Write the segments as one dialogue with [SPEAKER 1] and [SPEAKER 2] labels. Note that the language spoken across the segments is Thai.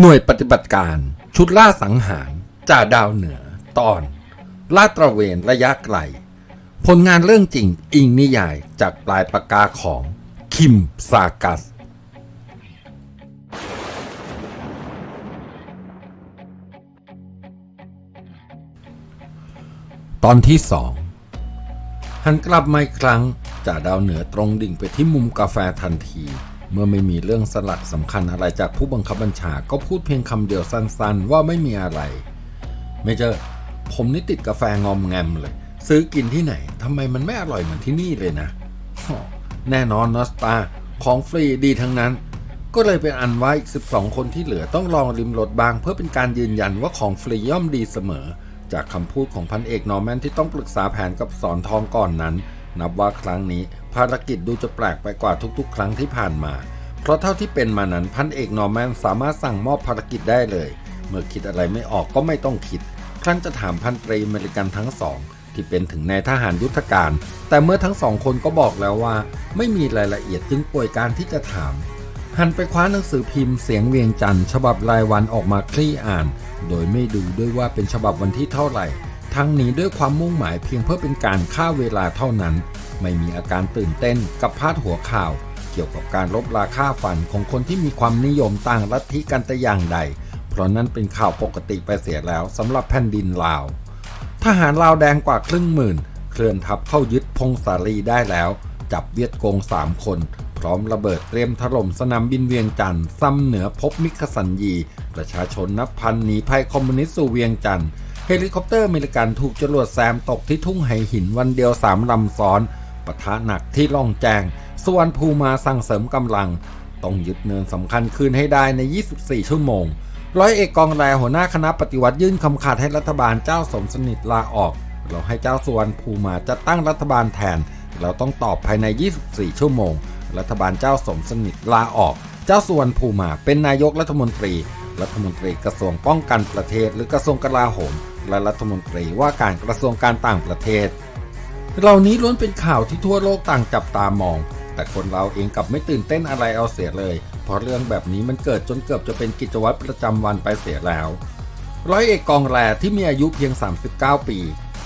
[SPEAKER 1] หน่วยปฏิบัติการ ชุดล่าสังหารจ่าดาวเหนือ ตอน ลาดตระเวนระยะไกล ผลงานเรื่องจริงอิงนิยายจากปลายปากกาของ คิมซากัส ตอนที่สองหันกลับมาอีกครั้งจ่าดาวเหนือตรงดิ่งไปที่มุมกาแฟทันที เมื่อไม่มีเรื่องสลักสำคัญอะไรจากผู้บังคับบัญชาก็พูดเพียงคำเดียวสั้นๆ ว่าไม่มีอะไร ไม่เจอ ผมนี่ติดกาแฟงอมแงมเลย ซื้อกินที่ไหนทำไมมันไม่อร่อยเหมือนที่นี่เลยนะแน่นอนนอสตาของฟรีดีทั้งนั้น ก็เลยเป็นอันว่าอีก 12 คนที่เหลือต้องลองริมรถบาง เพื่อเป็นการยืนยันว่าของฟรีย่อมดีเสมอ จากคำพูดของพันเอกนอร์แมนที่ต้องปรึกษาแผนกับสอนทองก่อนนั้น นับว่าครั้งนี้ ภารกิจดูจะแปลกไปกว่าทุกๆ ครั้งที่ผ่านมา เพราะเท่าที่เป็นมานั้นพันเอกนอร์แมนสามารถสั่งมอบภารกิจได้เลย เมื่อคิดอะไรไม่ออกก็ไม่ต้องคิด ครั้นจะถามพันตรีอเมริกันทั้งสอง ที่เป็นถึงนายทหารยุทธการ แต่เมื่อทั้งสองคนก็บอกแล้วว่า ไม่มีรายละเอียดจึงป่วยการที่จะถาม หันไปคว้าหนังสือพิมพ์เสียงเวียงจันทร์ฉบับรายวันออกมาคลี่อ่าน โดยไม่ดูด้วยว่าเป็นฉบับวันที่เท่าไหร่ทั้งนี้ด้วยความมุ่งหมายเพียงเพื่อเป็นการฆ่าเวลาเท่านั้น ไม่มีอาการตื่นเต้นกับพาดหัวข่าว เกี่ยวกับการลบราค่าฟันของคนที่มีความนิยมต่างลัทธิกันแต่อย่างใด เพราะนั้นเป็นข่าวปกติไปเสียแล้วสำหรับแผ่นดินลาว ทหารลาวแดงกว่าครึ่งหมื่น เคลื่อนทัพเข้ายึดพงศาลีได้แล้ว จับเวียดโกงสามคน พร้อมระเบิดเตรียมถล่มสนามบินเวียงจันทร์ซ้ำเหนือพบมิคสัญญี ประชาชนนับพันหนีภัยคอมมิวนิสต์สู่เวียงจันทร์เฮลิคอปเตอร์อเมริกันถูกจรวดแซมตกที่ทุ่งไหหินวันเดียวสามลำซ้อน ปะทะหนักที่ล่องแจงส่วนภูมาสั่งเสริมกำลัง ต้องยึดเนินสำคัญคืนให้ได้ใน 24 ชั่วโมง ร้อยเอกกองแรหัวหน้าคณะปฏิวัติยื่นคำขาดให้รัฐบาลเจ้าสมสนิทลาออก เราให้เจ้าสวรรณภูมาจะตั้งรัฐบาลแทน เราต้องตอบภายใน 24 ชั่วโมง รัฐบาลเจ้าสมสนิทลาออก เจ้าสวรรณภูมาเป็นนายกรัฐมนตรี รัฐมนตรีกระทรวงป้องกันประเทศ หรือกระทรวงกลาโหม และรัฐมนตรีว่าการกระทรวงการต่างประเทศ เหล่านี้ล้วนเป็นข่าวที่ทั่วโลกต่างจับตามอง แต่คนเราเองกลับไม่ตื่นเต้นอะไรเอาเสียเลย เพราะเรื่องแบบนี้มันเกิดจนเกือบจะเป็นกิจวัตรประจำวันไปเสียแล้ว ร้อยเอกกองแรที่มีอายุเพียง 39 ปี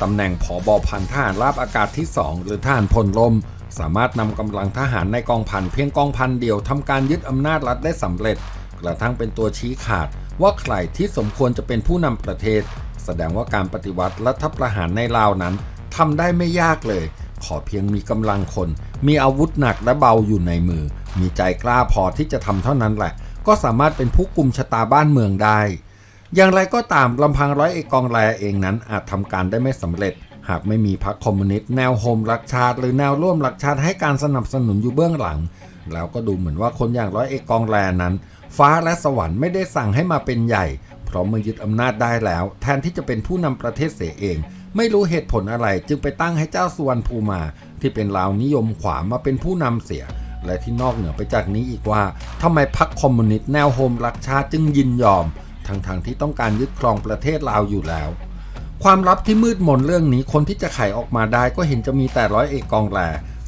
[SPEAKER 1] ตำแหน่งผอบอพันทหารราบอากาศที่ 2 หรือทหารพลลม สามารถนำกำลังทหารในกองพันเพียงกองพันเดียวทำการยึดอำนาจรัฐได้สำเร็จ กระทั่งเป็นตัวชี้ขาด ว่าใครที่สมควรจะเป็นผู้นำประเทศ แสดงว่าการปฏิวัติรัฐประหารในลาวนั้น ทำได้ไม่ยากเลย ขอเพียงมีกำลังคน มีอาวุธหนักและเบาอยู่ในมือ มีใจกล้าพอที่จะทำเท่านั้นแหละ ก็สามารถเป็นผู้กุมชะตาบ้านเมืองได้ อย่างไรก็ตามลำพังร้อยเอกกองแรเองนั้นอาจทำการได้ไม่สำเร็จ หากไม่มีพรรคคอมมิวนิสต์แนวโฮมรักชาติ หรือแนวร่วมรักชาติให้การสนับสนุนอยู่เบื้องหลัง แล้วก็ดูเหมือนว่าคนอย่างร้อยเอกกองแรนั้น ฟ้าและสวรรค์ไม่ได้สั่งให้มาเป็นใหญ่ เพราะเมื่อยึดอำนาจได้แล้ว แทนที่จะเป็นผู้นำประเทศเสียเอง ไม่รู้เหตุผลอะไรจึงไปตั้งให้เจ้าสุวรรณภูมา ที่เป็นลาวนิยมขวามาเป็นผู้นำเสีย และที่นอกเหนือไปจากนี้อีกว่าทำไมพรรคคอมมิวนิสต์แนวโฮมรักชาติจึงยินยอม ทั้งๆทที่ต้องการยึดครองประเทศลาวอยู่แล้ว ความลับที่มืดมนเรื่องนี้คนที่จะไขออกมาได้ก็เห็นจะมีแต่ร้อยเอกกองแร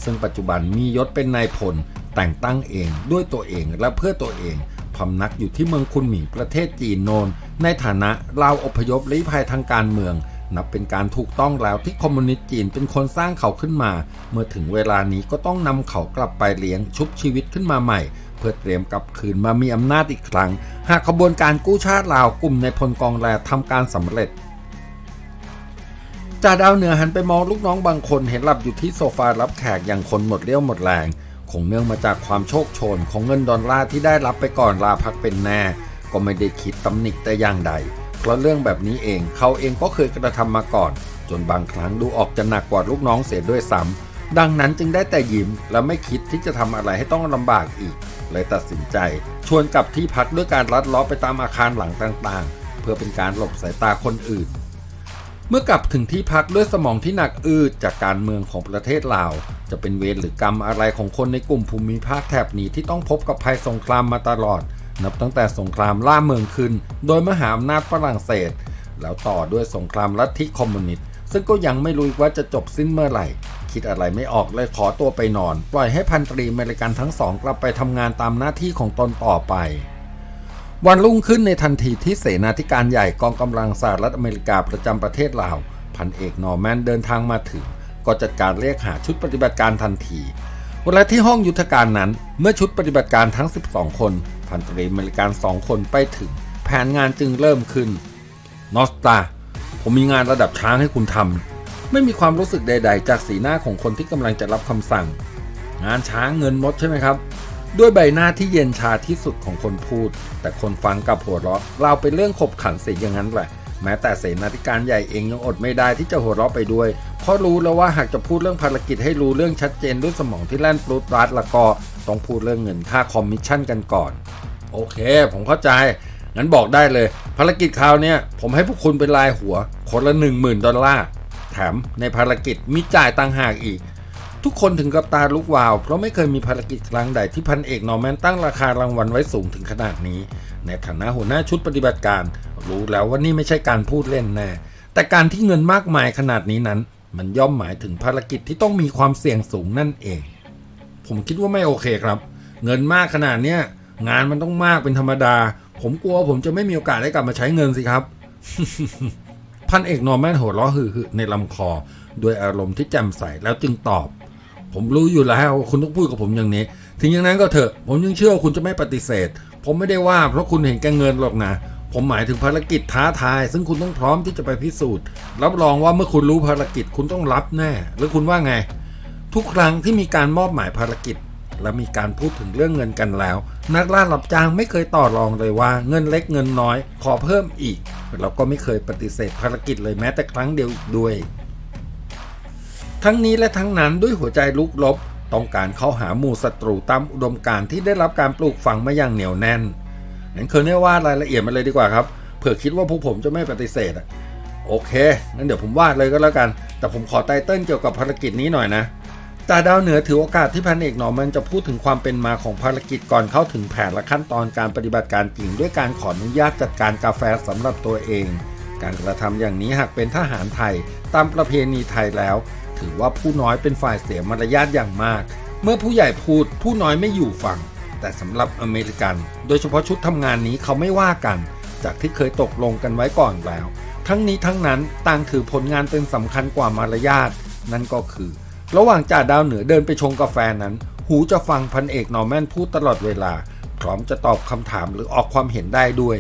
[SPEAKER 1] ซึ่งปัจจุบันมียศเป็นนายพล แต่งตั้งเองด้วยตัวเองและเพื่อตัวเองพำนักอยู่ที่เมืองคุนหมิงประเทศจีนโนน ในฐานะลาวอพยพลี้ภัยทางการเมือง นับเป็นการถูกต้องแล้วที่คอมมิวนิสต์จีนเป็นคนสร้างเขาขึ้นมา เมื่อถึงเวลานี้ก็ต้องนำเขากลับไปเลี้ยงชุบชีวิตขึ้นมาใหม่ เพื่อเตรียมกลับคืนมามีอำนาจอีกครั้ง หากขบวนการกู้ชาติลาวกลุ่มในพลกองแรทำการสำเร็จจ่าดาวเหนือหันไปมองลูกน้องบางคนเห็นหลับอยู่ที่โซฟารับแขกอย่างคนหมดเรี่ยวหมดแรงคงเนื่องมาจากความโชคโชนของเงินดอลลาร์ที่ได้รับไปก่อนลาพักเป็นแน่ ก็ไม่ได้คิดตำหนิแต่อย่างใด เพราะเรื่องแบบนี้เองเขาเองก็เคยกระทำมาก่อน จนบางครั้งดูออกจะหนักกว่าลูกน้องเสียด้วยซ้ำดังนั้นจึงได้แต่ยิ้มและไม่คิดที่จะทำอะไรให้ต้องลำบากอีก เลยตัดสินใจ ชวนกลับที่พักด้วยการลัดล้อไปตามอาคารหลังต่างๆ เพื่อเป็นการหลบสายตาคนอื่น เมื่อกลับถึงที่พักด้วยสมองที่หนักอืดจากการเมืองของประเทศลาว จะเป็นเวรหรือกรรมอะไรของคนในกลุ่มภูมิภาคแถบนี้ที่ต้องพบกับภัยสงครามมาตลอด นับตั้งแต่สงครามล่าเมืองขึ้น โดยมหาอำนาจฝรั่งเศส แล้วต่อด้วยสงครามลัทธิคอมมิวนิสต์ซึ่งก็ยังไม่รู้ว่าจะจบสิ้นเมื่อไหร่ คิดอะไรไม่ออกเลยขอตัวไปนอน ปล่อยให้พันตรีอเมริกันทั้งสองกลับไปทำงานตามหน้าที่ของตนต่อไป วันรุ่งขึ้นในทันทีที่เสนาธิการใหญ่กองกำลังสหรัฐอเมริกาประจำประเทศลาว พันเอกนอร์แมนเดินทางมาถึง ก็จัดการเรียกหาชุดปฏิบัติการทันทีเวลาที่ห้องยุทธการนั้น เมื่อชุดปฏิบัติการทั้ง 12 คน พันตรีอเมริกัน2คนไปถึง แผนงานจึงเริ่มขึ้น นอสตา ผมมีงานระดับช้างให้คุณทำ ไม่มีความรู้สึกใด ๆ จากสีหน้าของคนที่กำลังจะรับคำสั่ง งานช้างเงินมดใช่ไหมครับ ด้วยใบหน้าที่เย็นชาที่สุดของคนพูด แต่คนฟังกับหัวเราะเราเป็นเรื่องขบขันเสียอย่างนั้นแหละแม้แต่เสนาธิการใหญ่เองยังอดไม่ได้ที่จะหัวเราะไปด้วย เพราะรู้แล้วว่าหากจะพูดเรื่องภารกิจให้รู้เรื่องชัดเจนด้วยสมองที่แล่นปลุดรัดล้วก็ ต้องพูดเรื่องเงินค่าคอมมิชชั่นกันก่อน โอเค ผมเข้าใจ งั้นบอกได้เลย ภารกิจคราวนี้ผมให้พวกคุณเป็นรายหัว คนละ 1 0,000 ดอลลาร์ แถมในภารกิจมีจ่ายต่างหากอีก ทุกคนถึงกับตาลุกวาว เพราะไม่เคยมีภารกิจครั้งใดที่พันเอกนอร์แมนตั้งราคารางวัลไว้สูงถึงขนาดนี้ ในฐานะหัวหน้าชุดปฏิบัติการ รู้แล้วว่านี่ไม่ใช่การพูดเล่นแน่แต่การที่เงินมากมายขนาดนี้นั้น มันย่อมหมายถึงภารกิจที่ต้องมีความเสี่ยงสูงนั่นเอง ผมคิดว่าไม่โอเคครับ เงินมากขนาดเนี้ยงานมันต้องมากเป็นธรรมดา ผมกลัวผมจะไม่มีโอกาสได้กลับมาใช้เงินสิครับ พันเอกนอร์แมนหัวเราะหึ่ๆในลำคอด้วยอารมณ์ที่แจ่มใสแล้วจึงตอบ ผมรู้อยู่แล้วว่าคุณต้องพูดกับผมอย่างนี้ถึงอย่างนั้นก็เถอะ ผมยังเชื่อว่าคุณจะไม่ปฏิเสธ ผมไม่ได้ว่าเพราะคุณเห็นแก่เงินหรอกนะผมหมายถึงภารกิจท้าทาย ซึ่งคุณต้องพร้อมที่จะไปพิสูจน์ รับรองว่าเมื่อคุณรู้ภารกิจคุณต้องรับแน่ หรือคุณว่าไง ทุกครั้งที่มีการมอบหมายภารกิจ และมีการพูดถึงเรื่องเงินกันแล้ว นักล่ารับจ้างไม่เคยต่อรองเลยว่าเงินเล็กเงินน้อย ขอเพิ่มอีกเราก็ไม่เคยปฏิเสธภารกิจเลยแม้แต่ครั้งเดียวอีกด้วย ทั้งนี้และทั้งนั้นด้วยหัวใจลุกลบต้องการเข้าหาหมู่ศัตรูตามอุดมการที่ได้รับการปลูกฝังมาอย่างเหนียวแน่นนั้นเคยได้ว่ารายละเอียดมาเลยดีกว่าครับเผื่อคิดว่าพวกผมจะไม่ปฏิเสธอะโอเคงั้นเดี๋ยวผมวาดเลยก็แล้วกัน แต่ผมขอไตเติ้ลเกี่ยวกับภารกิจนี้หน่อยนะ จ่าดาวเหนือถือโอกาสที่พันเอกหนอมันจะพูดถึงความเป็นมาของภารกิจก่อนเข้าถึงแผนและขั้นตอนการปฏิบัติการจริงด้วยการขออนุญาตจัดการกาแฟสำหรับตัวเอง การกระทำอย่างนี้หากเป็นทหารไทย ตามประเพณีไทยแล้ว ถือว่าผู้น้อยเป็นฝ่ายเสียมารยาทอย่างมาก เมื่อผู้ใหญ่พูดผู้น้อยไม่อยู่ฟังแต่สำหรับอเมริกัน โดยเฉพาะชุดทำงานนี้เขาไม่ว่ากัน จากที่เคยตกลงกันไว้ก่อนแล้ว ทั้งนี้ทั้งนั้นต่างถือผลงานเป็นสำคัญกว่ามารยาทนั่นก็คือ ระหว่างจ่าดาวเหนือเดินไปชงกาแฟนั้น หูจะฟังพันเอกนอร์แมนพูดตลอดเวลา พร้อมจะตอบคำถามหรือออกความเห็นได้ด้วย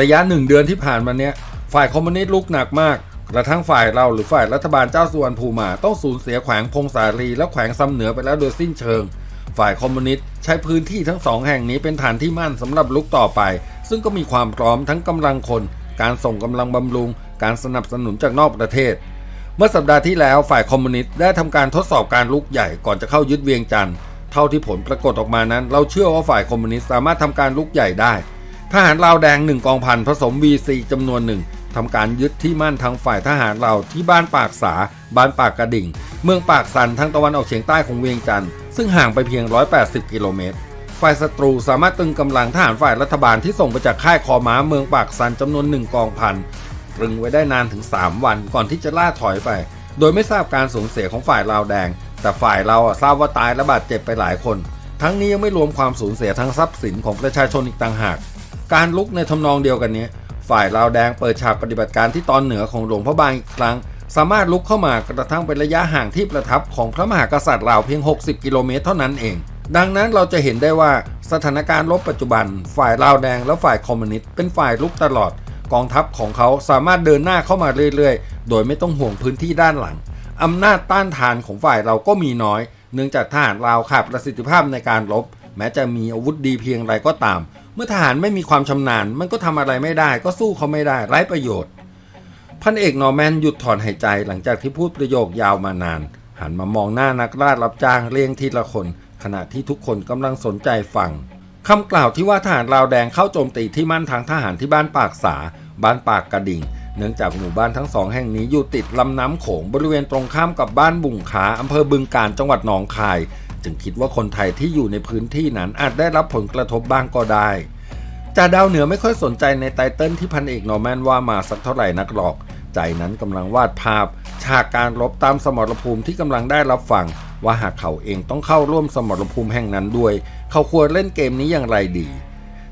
[SPEAKER 1] ระยะหนึ่งเดือนที่ผ่านมาเนี้ย ฝ่ายคอมมิวนิสต์ลุกหนักมาก กระทั่งฝ่ายเราหรือฝ่ายรัฐบาลเจ้าสุวรรณภูมิต้องสูญเสียแขวงพงสาลีและแขวงซ้ำเหนือไปแล้วโดยสิ้นเชิง ฝ่ายคอมมิวนิสต์ใช้พื้นที่ทั้งสองแห่งนี้เป็นฐานที่มั่นสำหรับลุกต่อไป ซึ่งก็มีความพร้อมทั้งกำลังคน การส่งกำลังบำรุง การสนับสนุนจากนอกประเทศ มื่อสัปดาห์ที่แล้วฝ่ายคอมมิวนิสต์ได้ทำการทดสอบการลุกใหญ่ก่อนจะเข้ายึดเวียงจันทร์เท่าที่ผลปรากฏออกมานั้น เราเชื่อว่าฝ่ายคอมมิวนิสต์สามารถทำการลุกใหญ่ได้ทหารลาวแดงหนึ่งกองพันผสม VC จำนวนหนึ่งทำการยึดที่มั่นทางฝ่ายทหารเราที่บ้านปากสาบ้านปากกระดิ่ง เมืองปากสันทางตะวันออกเฉียงใต้ของเวียงจันทร์ซึ่งห่างไปเพียง 180 กิโลเมตร ฝ่ายศัตรูสามารถตึงกำลังทหารฝ่ายรัฐบาลที่ส่งไปจากค่ายคอม้าเมืองปากสันจำนวนหนึ่งกองพัน รึงไว้ได้นานถึง 3 วันก่อนที่จะล่าถอยไป โดยไม่ทราบการสูญเสียของฝ่ายลาวแดง แต่ฝ่ายเราทราบว่าตายและบาดเจ็บไปหลายคน ทั้งนี้ยังไม่รวมความสูญเสียทางทรัพย์สินของประชาชนอีกต่างหาก การลุกในทำนองเดียวกันนี้ ฝ่ายลาวแดงเปิดฉากปฏิบัติการที่ตอนเหนือของหลวงพระบางอีกครั้ง สามารถลุกเข้ามากระทั่งเป็นระยะห่างที่ประทับของพระมหากษัตริย์ลาวเพียง 60 กิโลเมตรเท่านั้นเองดังนั้นเราจะเห็นได้ว่าสถานการณ์รบปัจจุบัน ฝ่ายลาวแดงและฝ่ายคอมมิวนิสต์เป็นฝ่ายลุกตลอด กองทัพของเขาสามารถเดินหน้าเข้ามาเรื่อยๆ โดยไม่ต้องห่วงพื้นที่ด้านหลัง อำนาจต้านทานของฝ่ายเราก็มีน้อย เนื่องจากทหารลาขาดประสิทธิภาพในการรบ แม้จะมีอาวุธดีเพียงไรก็ตาม เมื่อทหารไม่มีความชำนาญ มันก็ทำอะไรไม่ได้ ก็สู้เขาไม่ได้ไร้ประโยชน์ พันเอกนอร์แมนหยุดถอนหายใจหลังจากที่พูดประโยคยาวมานาน หันมามองหน้านักราชรับจ้างเรียงทีละคน ขณะที่ทุกคนกำลังสนใจฟังคำกล่าวที่ว่าทหารลาวแดงเข้าโจมตีที่มั่นทางทหารที่บ้านปากสา บ้านปากกระดิ่ง เนื่องจากหมู่บ้านทั้งสองแห่งนี้อยู่ติดลำน้ำโขงบริเวณตรงข้ามกับบ้านบุ่งขาอำเภอบึงการจังหวัดหนองคาย จึงคิดว่าคนไทยที่อยู่ในพื้นที่นั้นอาจได้รับผลกระทบบ้างก็ได้จ่าดาวเหนือไม่ค่อยสนใจในไตเติ้ลที่พันเอกนอร์แมนว่ามาสักเท่าไหร่นักหรอก ใจนั้นกำลังวาดภาพ ฉากการรบตามสมรภูมิที่กำลังได้รับฟังว่าหากเขาเองต้องเข้าร่วมสมรภูมิแห่งนั้นด้วย เขาควรเล่นเกมนี้อย่างไรดี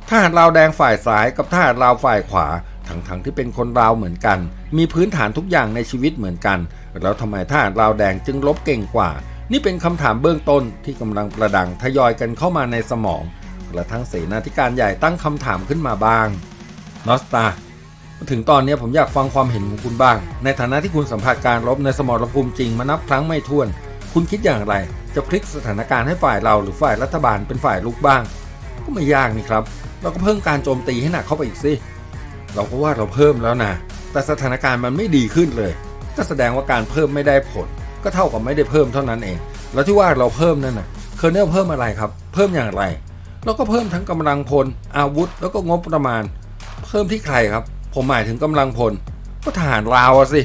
[SPEAKER 1] ทหารลาวแดงฝ่ายซ้ายกับทหารลาวฝ่ายขวา ทั้งๆที่เป็นคนลาวเหมือนกัน มีพื้นฐานทุกอย่างในชีวิตเหมือนกัน แล้วทำไมทหาราวแดงจึงลบเก่งกว่า นี่เป็นคำถามเบื้องต้นที่กำลังประดังทยอยกันเข้ามาในสมองกระทั่งเสนาธิการใหญ่ตั้งคำถามขึ้นมาบ้างนอสตาถึงตอนนี้ผมอยากฟังความเห็นของคุณบ้าง ในฐานะที่คุณสัมผัสการรบในสมรภูมิจริงมานับครั้งไม่ถ้วน คุณคิดอย่างไร จะพลิกสถานการณ์ให้ฝ่ายเราหรือฝ่ายรัฐบาลเป็นฝ่ายลุกบ้าง ก็ไม่ยากนี่ครับ เราก็เพิ่มการโจมตีให้หนักเข้าไปอีกสิ เราก็ว่าเราเพิ่มแล้วนะแต่สถานการณ์มันไม่ดีขึ้นเลยก็แสดงว่าการเพิ่มไม่ได้ผล ก็เท่ากับไม่ได้เพิ่มเท่านั้นเอง แล้วที่ว่าเราเพิ่มนั่นน่ะเคอร์เนลเพิ่มอะไรครับ เพิ่มอย่างไรเราก็เพิ่มทั้งกำลังพล อาวุธ แล้วก็งบประมาณ เพิ่มที่ใครครับ ผมหมายถึงกำลังพล ก็ทหารลาวสิ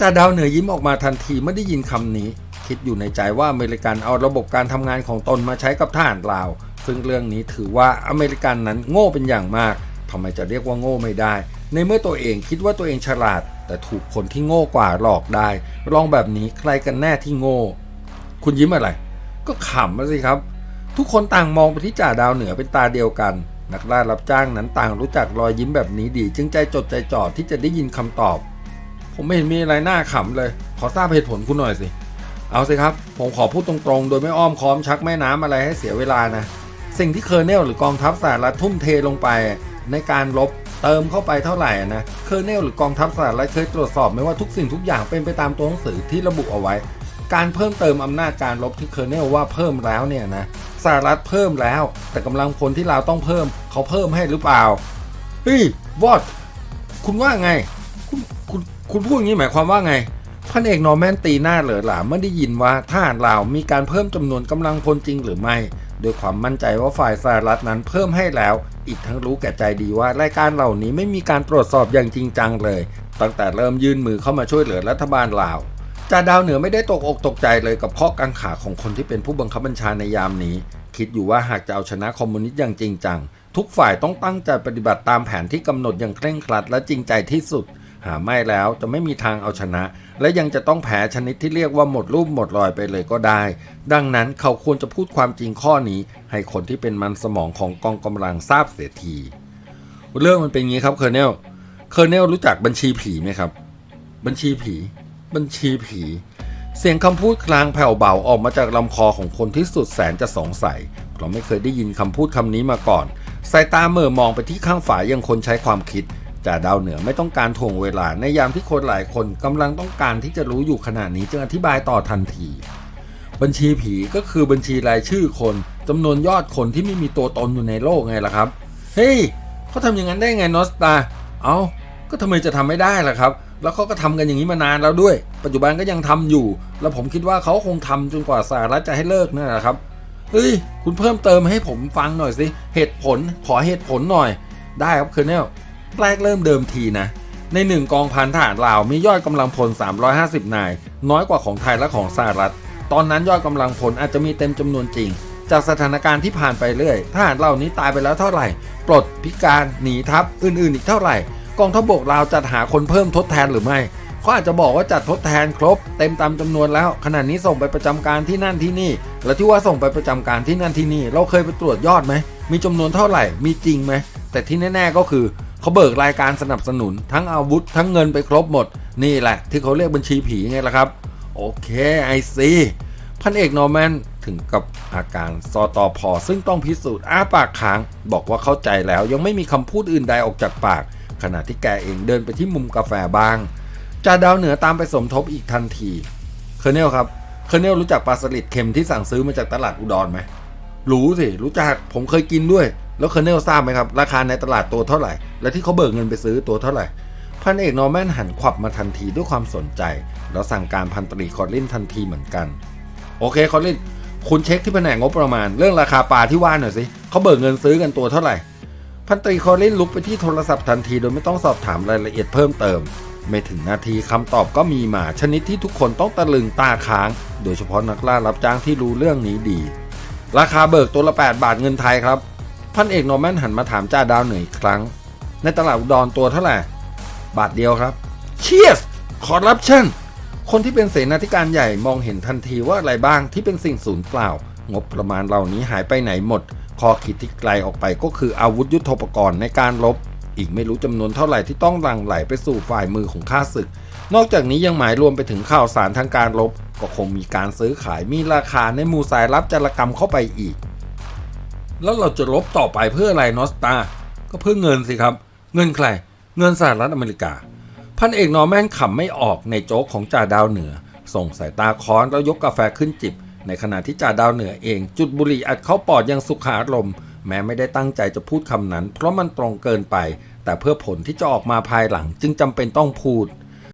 [SPEAKER 1] จ่าดาวเหนือยิ้มออกมาทันทีเมื่อได้ยินคำนี้ คิดอยู่ในใจว่าอเมริกันเอาระบบการทำงานของตนมาใช้กับทหารลาว ซึ่งเรื่องนี้ถือว่าอเมริกันนั้นโง่เป็นอย่างมาก ทำไมจะเรียกว่าโง่ไม่ได้ ในเมื่อตัวเองคิดว่าตัวเองฉลาด แต่ถูกคนที่โง่กว่าหลอกได้ ลองแบบนี้ใครกันแน่ที่โง่ คุณยิ้มอะไร ก็ขำมาสิครับ ทุกคนต่างมองไปที่จ่าดาวเหนือเป็นตาเดียวกัน นักล่ารับจ้างนั้นต่างรู้จักรอยยิ้มแบบนี้ดี จึงใจจดใจจ่อที่จะได้ยินคำตอบ ผมไม่เห็นมีอะไรน่าขำเลย ขอทราบเหตุผลคุณหน่อยสิเอาสิครับ ผมขอพูดตรงๆ โดยไม่อ้อมค้อมชักแม่น้ำอะไรให้เสียเวลานะ สิ่งที่เคอร์เนลหรือกองทัพสหรัฐทุ่มเทลงไป ในการลบเติมเข้าไปเท่าไหร่นะเคอร์เนลหรือกองทัพสหรัฐเคยตรวจสอบไหมว่าทุกสิ่งทุกอย่างเป็นไปตามตัวหนังสือที่ระบุเอาไว้ การเพิ่มเติมอำนาจการลบที่เคอร์เนลว่าเพิ่มแล้วเนี่ยนะสหรัฐเพิ่มแล้ว แต่กำลังพลที่เราต้องเพิ่ม เขาเพิ่มให้หรือเปล่าเฮ้ยวอดคุณว่าไง คุณคุณคุณพูดอย่างนี้หมายความว่าไงพันเอกนอร์แมนตีหน้าเหลือหลาเมื่อได้ยินว่าทหารลาวมีการเพิ่มจำนวนกำลังพลจริงหรือไม่โดยความมั่นใจว่าฝ่ายสหรัฐนั้นเพิ่มให้แล้ว อีกทั้งรู้แก่ใจดีว่ารายการเหล่านี้ไม่มีการตรวจสอบอย่างจริงจังเลย ตั้งแต่เริ่มยื่นมือเข้ามาช่วยเหลือรัฐบาลลาวจ่าดาวเหนือไม่ได้ตกอกตกใจเลยกับข้อกังขาของคนที่เป็นผู้บังคับบัญชาในยามนี้ คิดอยู่ว่าหากจะเอาชนะคอมมิวนิสต์อย่างจริงจัง ทุกฝ่ายต้องตั้งใจปฏิบัติตามแผนที่กำหนดอย่างเคร่งครัดและจริงใจที่สุด หาไม่แล้วจะไม่มีทางเอาชนะ และยังจะต้องแพ้ชนิดที่เรียกว่าหมดรูปหมดรอยไปเลยก็ได้ ดังนั้นเขาควรจะพูดความจริงข้อนี้ ให้คนที่เป็นมันสมองของกองกำลังทราบเสียที เรื่องมันเป็นงี้ครับเคอร์เนลเคอร์เนลรู้จักบัญชีผีไหมครับ บัญชีผี บัญชีผี เสียงคำพูดกลางแผ่วเบาออกมาจากลำคอของคนที่สุดแสนจะสงสัยเพราะไม่เคยได้ยินคำพูดคำนี้มาก่อนสายตาเมื่อมองไปที่ข้างฝายังคนใช้ความคิด จ่ดาวเหนือไม่ต้องการถ่วงเวลาในยามที่คนหลายคนกำลังต้องการที่จะรู้อยู่ขณะนี้จึงอธิบายต่อทันที บัญชีผีก็คือบัญชีรายชื่อคนจำนวนยอดคนที่ไม่มีตัวตนอยู่ในโลกไงล่ะครับ เฮ้ยเขาทำอย่างนั้นได้ไงนอสตา เอาก็ทำไมจะทำไม่ได้ล่ะครับ แล้วเขาก็ทำกันอย่างนี้มานานแล้วด้วย ปัจจุบันก็ยังทำอยู่ แล้วผมคิดว่าเขาคงทำจนกว่าสหรัฐจะให้เลิกนั่นแหละครับเฮ้ยคุณเพิ่มเติมให้ผมฟังหน่อยสิเหตุผลขอเหตุผลหน่อย ได้ครับคอร์เนล แรกเริ่มเดิมทีนะ ในหนึ่งกองพันทหารลาวมียอดกำลังพล 350 นาย น้อยกว่าของไทยและของสหรัฐ ตอนนั้นยอดกำลังพลอาจจะมีเต็มจำนวนจริง จากสถานการณ์ที่ผ่านไปเรื่อยทหารเหล่านี้ตายไปแล้วเท่าไหร่ ปลดพิการหนีทัพอื่นๆ อีกเท่าไหร่ กองทัพบกลาวจัดหาคนเพิ่มทดแทนหรือไม่เขาอาจจะบอกว่าจัดทดแทนครบ เต็มตามจำนวนแล้ว ขณะนี้ส่งไปประจำการที่นั่นที่นี่ แล้วที่ว่าส่งไปประจำการที่นั่นที่นี่ เราเคยไปตรวจยอดไหม มีจำนวนเท่าไหร่ มีจริงไหม แต่ที่แน่ ๆ ก็คือ เขาเบิกรายการสนับสนุน ทั้งอาวุธทั้งเงินไปครบหมด นี่แหละ ที่เขาเรียกบัญชีผีไงล่ะครับ โอเคไอซีพันเอกนอร์แมนถึงกับอาการสอตอพอ ซึ่งต้องพิสูจน์อ้าปากค้าง บอกว่าเข้าใจแล้วยังไม่มีคำพูดอื่นใดออกจากปาก ขณะที่แกเองเดินไปที่มุมกาแฟบ้างจ่าดาวเหนือตามไปสมทบอีกทันทีเคอร์เนลครับเคอร์เนลรู้จักปลาสลิดเค็มที่สั่งซื้อมาจากตลาดอุดรไหมรู้สิรู้จักผมเคยกินด้วย แล้วเคอร์เนลทราบไหมครับ ราคาในตลาดตัวเท่าไหร่ และที่เขาเบิกเงินไปซื้อตัวเท่าไหร่ พันเอกนอร์แมนหันขวับมาทันทีด้วยความสนใจ แล้วสั่งการพันตรีคอร์ลินทันทีเหมือนกัน โอเคคอร์ลินคุณเช็คที่แผนกงบประมาณ เรื่องราคาปลาที่ว่าหน่อยสิเขาเบิกเงินซื้อกันตัวเท่าไหร่ พันตรีคอร์ลินลุกไปที่โทรศัพท์ทันทีโดยไม่ต้องสอบถามรายละเอียดเพิ่มเติม ไม่ถึงนาทีคำตอบก็มีมาชนิดที่ทุกคนต้องตะลึงตาค้าง โดยเฉพาะนักล่ารับจ้างที่รู้เรื่องนี้ดี ราคาเบิกตัวละ 8 บาทเงินไทยครับ พันเอกโนแมนหันมาถามจ่าดาวเหนืออีกครั้ง ในตลาดอุดรตัวเท่าไหร่ บาทเดียวครับ เชียสคอร์รัปชันคนที่เป็นเสนาธิการใหญ่มองเห็นทันทีว่าอะไรบ้างที่เป็นสิ่งสูญเปล่า งบประมาณเหล่านี้หายไปไหนหมดข้อคิดที่ไกลออกไปก็คืออาวุธยุโทโธปกรณ์ในการรบ อีกไม่รู้จำนวนเท่าไหร่ที่ต้องหลั่งไหลไปสู่ฝ่ายมือของข้าศึก นอกจากนี้ยังหมายรวมไปถึงข่าวสารทางการรบ ก็คงมีการซื้อขายมีราคาในมูสายลับจารกรรมเข้าไปอีก แล้วเราจะรบต่อไปเพื่ออะไรนอสตาก็เพื่อเงินสิครับ เงินใคร เงินสหรัฐอเมริกา พันเอกนอร์แมนขำไม่ออกในโจ๊กของจ่าดาวเหนือ ส่งสายตาค้อนแล้วยกกาแฟขึ้นจิบ ในขณะที่จ่าดาวเหนือเอง จุดบุหรี่อัดเข้าปอดอยังสุขารมณ์แม้ไม่ได้ตั้งใจจะพูดคำนั้น เพราะมันตรงเกินไป แต่เพื่อผลที่จะออกมาภายหลังจึงจำเป็นต้องพูด